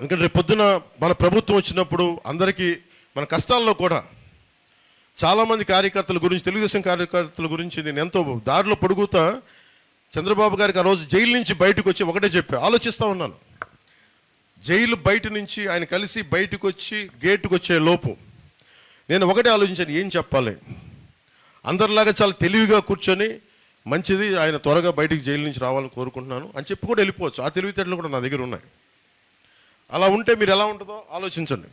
ఎందుకంటే రేపు పొద్దున మన ప్రభుత్వం వచ్చినప్పుడు అందరికీ మన కష్టాల్లో కూడా చాలామంది కార్యకర్తల గురించి తెలుగుదేశం కార్యకర్తల గురించి నేను ఎంతో దారిలో పొడుగుతా చంద్రబాబు గారికి ఆ రోజు జైలు నుంచి బయటకు వచ్చి ఒకటే చెప్పా ఆలోచిస్తూ ఉన్నాను. జైలు బయట నుంచి ఆయన కలిసి బయటకు వచ్చి గేటుకు వచ్చే లోపు నేను ఒకటే ఆలోచించాను ఏం చెప్పాలి? అందరిలాగా చాలా తెలివిగా కూర్చొని మంచిది ఆయన త్వరగా బయటికి జైలు నుంచి రావాలని కోరుకుంటున్నాను అని చెప్పి కూడా వెళ్ళిపోవచ్చు. ఆ తెలివితేటలు కూడా నా దగ్గర ఉన్నాయి. అలా ఉంటే మీరు ఎలా ఉంటుందో ఆలోచించండి.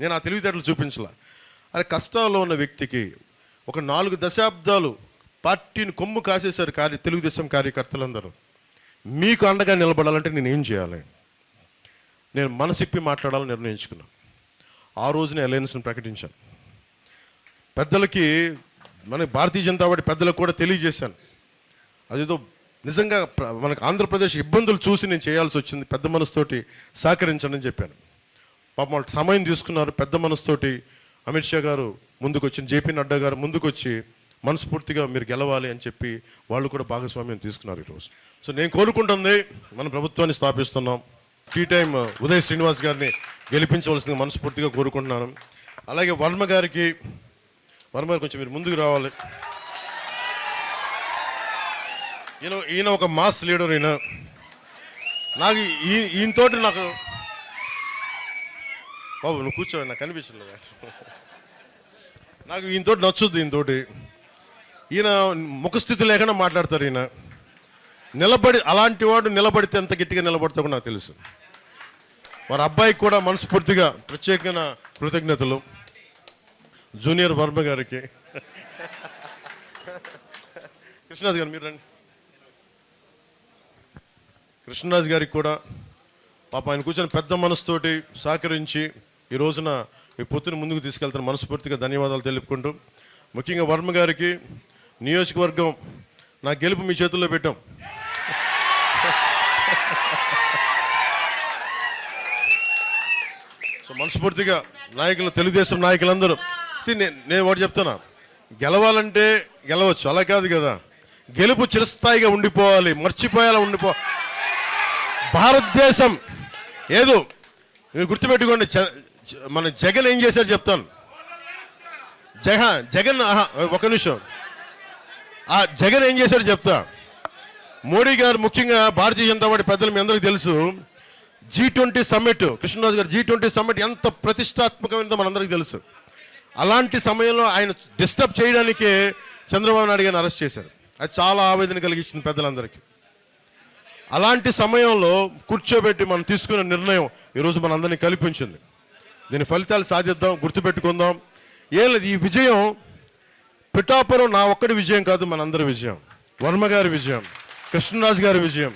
నేను ఆ తెలివితేటలు చూపించలా. అరే కష్టాల్లో ఉన్న వ్యక్తికి ఒక నాలుగు దశాబ్దాలు పార్టీని కొమ్ము కాసేశారు కార్య తెలుగుదేశం కార్యకర్తలందరూ. మీకు అండగా నిలబడాలంటే నేను ఏం చేయాలి? నేను మనసిప్పి మాట్లాడాలని నిర్ణయించుకున్నాను ఆ రోజునే అలయన్స్ని ప్రకటించాను. పెద్దలకి మన భారతీయ జనతా పార్టీ పెద్దలకు కూడా తెలియజేశాను. అదేదో నిజంగా మనకు ఆంధ్రప్రదేశ్ ఇబ్బందులు చూసి నేను చేయాల్సి వచ్చింది. పెద్ద మనసుతోటి సహకరించండి అని చెప్పాను. పాపం వాళ్ళు సమయం తీసుకున్నారు. పెద్ద మనసుతోటి అమిత్ షా గారు ముందుకు వచ్చి జేపీ నడ్డా గారు ముందుకు వచ్చి మనస్ఫూర్తిగా మీరు గెలవాలి అని చెప్పి వాళ్ళు కూడా భాగస్వామ్యం తీసుకున్నారు ఈరోజు. సో నేను కోరుకుంటుంది మన ప్రభుత్వాన్ని స్థాపిస్తున్నాం. టీ టైం ఉదయ్ శ్రీనివాస్ గారిని గెలిపించవలసింది మనస్ఫూర్తిగా కోరుకుంటున్నాను. అలాగే వర్మ గారికి వర్మ గారు కొంచెం మీరు ముందుకు రావాలి. ఈయన ఈయన ఒక మాస్ లీడర్ ఈయన. నాకు ఈ ఈయనతోటి నాకు బాబు నువ్వు కూర్చోండి నాకు కనిపించలేదు నాకు ఈయనతోటి నచ్చుద్ది ఈయనతోటి ఈయన ముఖస్థితి లేకుండా మాట్లాడతారు ఈయన. నిలబడి అలాంటి వాడు నిలబడితే ఎంత గట్టిగా నిలబడతాడో నాకు తెలుసు. వారి అబ్బాయికి కూడా మనస్ఫూర్తిగా ప్రత్యేకమైన కృతజ్ఞతలు. జూనియర్ వర్మ గారికి. కృష్ణరాజు గారు మీరు రండి. కృష్ణరాజు గారికి కూడా పాప ఆయన కూర్చొని పెద్ద మనసుతోటి సహకరించి ఈ రోజున ఈ పొత్తుని ముందుకు తీసుకెళ్తాను మనస్ఫూర్తిగా ధన్యవాదాలు తెలుపుకుంటూ ముఖ్యంగా వర్మ గారికి నియోజకవర్గం నా గెలుపు మీ చేతుల్లో పెట్టాం. సో మనస్ఫూర్తిగా నాయకులు తెలుగుదేశం నాయకులందరూ సీ నే- నేను ఒకటి చెప్తున్నా గెలవాలంటే గెలవచ్చు అలా కాదు కదా. గెలుపు చిరస్థాయిగా ఉండిపోవాలి మర్చిపోయేలా ఉండిపో భారతదేశం ఏదో మీరు గుర్తుపెట్టుకోండి మన జగన్ ఏం చేశారు చెప్తాను. జగ జగన్ ఒక నిమిషం. ఆ జగన్ ఏం చేశాడు చెప్తా. మోడీ గారు ముఖ్యంగా భారతీయ జనతా పార్టీ పెద్దలు మీ అందరికీ తెలుసు జీ ట్వంటీ సమ్మిట్ కృష్ణరాజు గారు జీ ట్వంటీ సమ్మిట్ ఎంత ప్రతిష్టాత్మకమైనదో మనందరికీ తెలుసు. అలాంటి సమయంలో ఆయన డిస్టర్బ్ చేయడానికే చంద్రబాబు నాయుడు గారిని అరెస్ట్ చేశారు. అది చాలా ఆవేదన కలిగించింది పెద్దలందరికీ. అలాంటి సమయంలో కూర్చోబెట్టి మనం తీసుకున్న నిర్ణయం ఈరోజు మనందరినీ కల్పించింది. దీని ఫలితాలు సాధిద్దాం గుర్తుపెట్టుకుందాం. ఏం లేదు ఈ విజయం పిఠాపురం నా ఒక్కడి విజయం కాదు మనందరి విజయం. వర్మ గారి విజయం కృష్ణరాజు గారి విజయం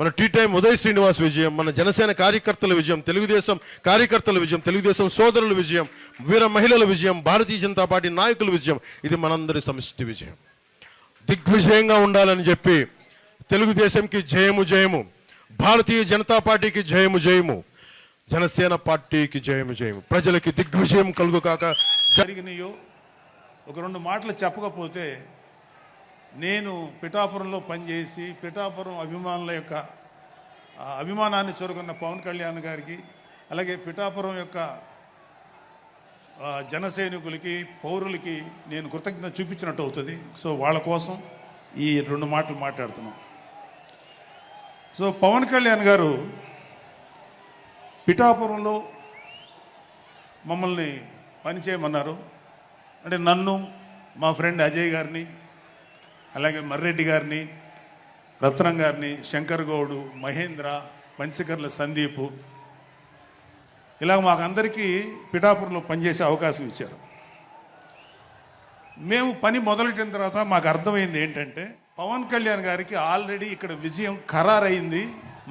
మన టీ టైం ఉదయ్ శ్రీనివాస్ విజయం మన జనసేన కార్యకర్తల విజయం తెలుగుదేశం కార్యకర్తల విజయం తెలుగుదేశం సోదరుల విజయం వీర మహిళల విజయం భారతీయ జనతా పార్టీ నాయకుల విజయం ఇది మనందరి సమిష్టి విజయం. దిగ్విజయంగా ఉండాలని చెప్పి తెలుగుదేశంకి జయము జయము. భారతీయ జనతా పార్టీకి జయము జయము. జనసేన పార్టీకి జయము జయము. ప్రజలకి దిగ్విజయం కలుగు కాక జరిగినాయో ఒక రెండు మాటలు చెప్పకపోతే నేను పిఠాపురంలో పనిచేసి పిఠాపురం అభిమానుల యొక్క అభిమానాన్ని చూరుకున్న పవన్ కళ్యాణ్ గారికి అలాగే పిఠాపురం యొక్క జనసైనికులకి పౌరులకి నేను కృతజ్ఞత చూపించినట్టు అవుతుంది. సో వాళ్ళ కోసం ఈ రెండు మాటలు మాట్లాడుతున్నాం. సో పవన్ కళ్యాణ్ గారు పిఠాపురంలో మమ్మల్ని పనిచేయమన్నారు. అంటే నన్ను మా ఫ్రెండ్ అజయ్ గారిని అలాగే మర్రెడ్డి గారిని రత్నం గారిని శంకర్ గౌడు మహేంద్ర పంచకర్ల సందీప్ ఇలా మాకందరికీ పిఠాపురంలో పనిచేసే అవకాశం ఇచ్చారు. మేము పని మొదలెట్టిన తర్వాత మాకు అర్థమైంది ఏంటంటే పవన్ కళ్యాణ్ గారికి ఆల్రెడీ ఇక్కడ విజయం ఖరారైంది.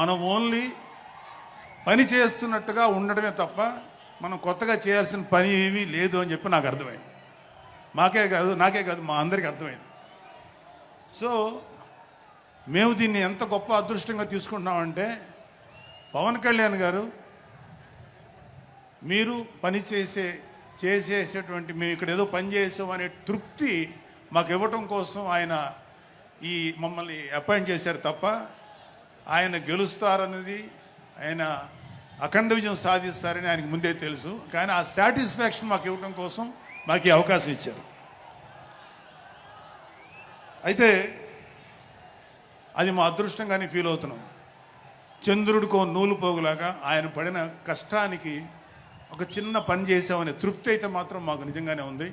మనం ఓన్లీ పని చేస్తున్నట్టుగా ఉండడమే తప్ప మనం కొత్తగా చేయాల్సిన పని ఏమీ లేదు అని చెప్పి నాకు అర్థమైంది. మాకే కాదు నాకే కాదు మా అందరికీ అర్థమైంది. సో మేము దీన్ని ఎంత గొప్ప అదృష్టంగా తీసుకుంటున్నామంటే పవన్ కళ్యాణ్ గారు మీరు పని చేసే చేసేసేటువంటి మేము ఇక్కడ ఏదో పని చేసాం అనే తృప్తి మాకు ఇవ్వటం కోసం ఆయన ఈ మమ్మల్ని అపాయింట్ చేశారు తప్ప ఆయన గెలుస్తారన్నది ఆయన అఖండ విజయం సాధిస్తారని ఆయనకు ముందే తెలుసు. కానీ ఆ సాటిస్ఫాక్షన్ మాకు ఇవ్వడం కోసం మాకు ఈ అవకాశం ఇచ్చారు. అయితే అది మా అదృష్టంగానే ఫీల్ అవుతున్నాం. చంద్రుడికో నూలు పోగులాగా ఆయన పడిన కష్టానికి ఒక చిన్న పని చేసామనే తృప్తి అయితే మాత్రం మాకు నిజంగానే ఉంది.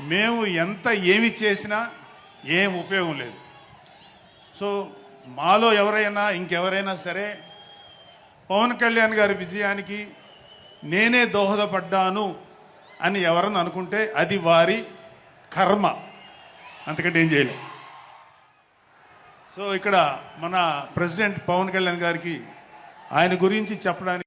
మేము ఎంత ఏమి చేసినా ఏం ఉపయోగం లేదు. సో మాలో ఎవరైనా ఇంకెవరైనా సరే పవన్ కళ్యాణ్ గారి విజయానికి నేనే దోహదపడ్డాను అని ఎవరన్నా అనుకుంటే అది వారి కర్మ. అంతకంటే ఏం చేయలేం. సో ఇక్కడ మన ప్రెసిడెంట్ పవన్ కళ్యాణ్ గారికి ఆయన గురించి చెప్పడానికి